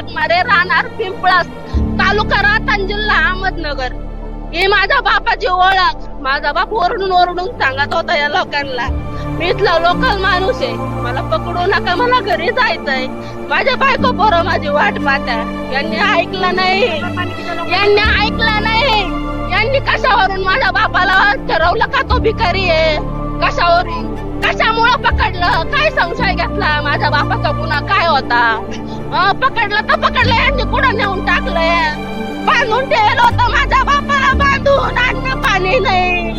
वाघमारे राहणार पिंपळास तालुका राहतान जिल्हा अहमदनगर. ही माझ्या बापाची ओळख. माझा बाप ओरडून ओरडून सांगत होता या लोकांना. मी इथला लोकल माणूस आहे. मला पकडू नका मला घरी जायचंय. माझ्या बायको बरो माझी वाट पाहत्या यांनी ऐकलं नाही. यांनी ऐकलं नाही. यांनी कशावरून माझ्या बापाला ठरवलं का तो भिकारी आहे? कशावरून? कशामुळं पकडलं? काय संशय घेतला? माझ्या बापाचा गुन्हा काय होता? पकडलं तर पकडलं यांनी कुठं नेऊन टाकलंय? बांधून ठेवलं होतं माझ्या बापाला बांधून अन्न पाणी नाही.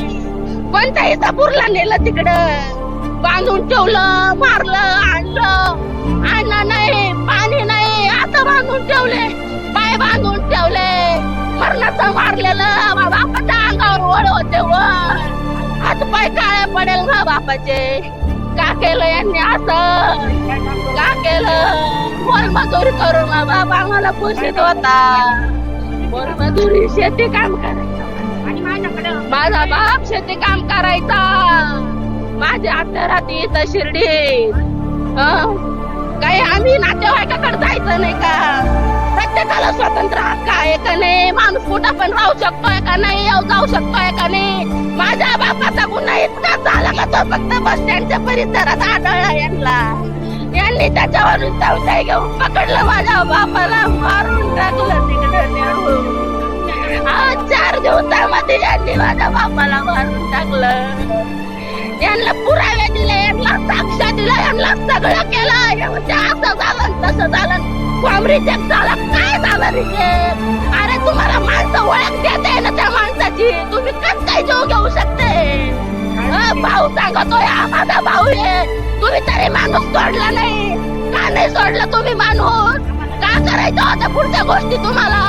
कोणत्याही सपूरला नेलं तिकडं. बांधून ठेवलं मारलं आणलं. अन्न नाही पाणी नाही आता बांधून ठेवले पाय बांधून ठेवले. मरणाचं मारलेलं बापाच्या अंगावर वळ होते वर हात पाय काळे पडेल ना बापाचे. का केलं यांनी असं? का केलं? मोलमजुरी करून बाबा आम्हाला पोषित होता. मोलमजुरी शेती काम करायचं. माझा बाप शेती काम करायचा. माझी आत्या राहते इथं शिर्डी. हं? काही आम्ही नातेवाईकाकडे जायचं नाही का? प्रत्येकाला स्वतंत्र हक्क आहे का नाही? माणूस कुठं पण राहू शकतोय का नाही? जाऊ शकतोय का नाही? तो फक्त बस स्टँडच्या परिसरात आढळला यांना. यांनी त्याच्यावरून चौथाई घेऊन पकडलं माझ्या बापाला मारून टाकलं तिकडं नेऊन. चार दिवसामध्ये यांनी माझ्या बापाला मारून टाकलं. यांना पुरावे दिले यांना साक्ष दिलं यांना सगळं केलं. असं झालं तसं झालं. कॉमरी चेक झाला काय झालं रिजेक्ट अरे तुम्हाला माणसं भाऊ सांगतोय हा माझा भाऊ आहे. तुम्ही तरी माणूस सोडला नाही. का नाही सोडला तुम्ही माणूस? का करायचं होतं पुढच्या गोष्टी तुम्हाला?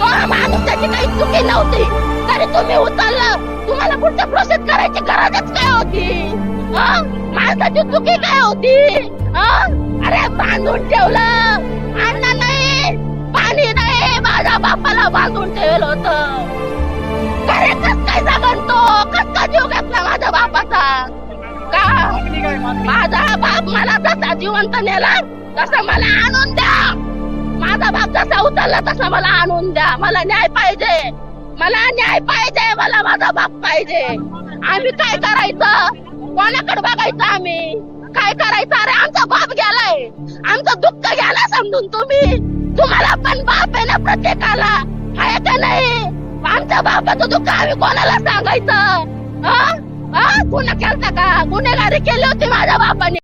तो माणूस त्याची काही चुकी नव्हती. तरी तुम्ही उचललं. तुम्हाला पुढच्या प्रोसेस करायची गरजच काय होती? माणसाची चुकी काय होती? अरे बांधून ठेवलं. अन्न नाही पाणी नाही माझ्या बापाला बांधून ठेवलं होतं. अरे कस काय जगन तो? कस का जीव काय माझा बाप मला जसा जिवंत नेला तसं मला आणून द्या. माझा बाप जसा उतरला तसा मला आणून द्या. मला न्याय पाहिजे. मला न्याय पाहिजे. मला माझा बाप पाहिजे. आम्ही काय करायचं? कोणाकडे बघायचं आम्ही? काय करायचं? अरे आमचा बाप गेलाय. आमचं दुःख गेला समजून तुम्ही. तुम्हाला पण बाप आहे ना प्रत्येकाला. आहे का नाही? आमच्या बापाचं दुःख आम्ही कोणाला सांगायचं? हा? गुन्हा केलता का गुन्हेगारी केली होती माझ्या बापाने.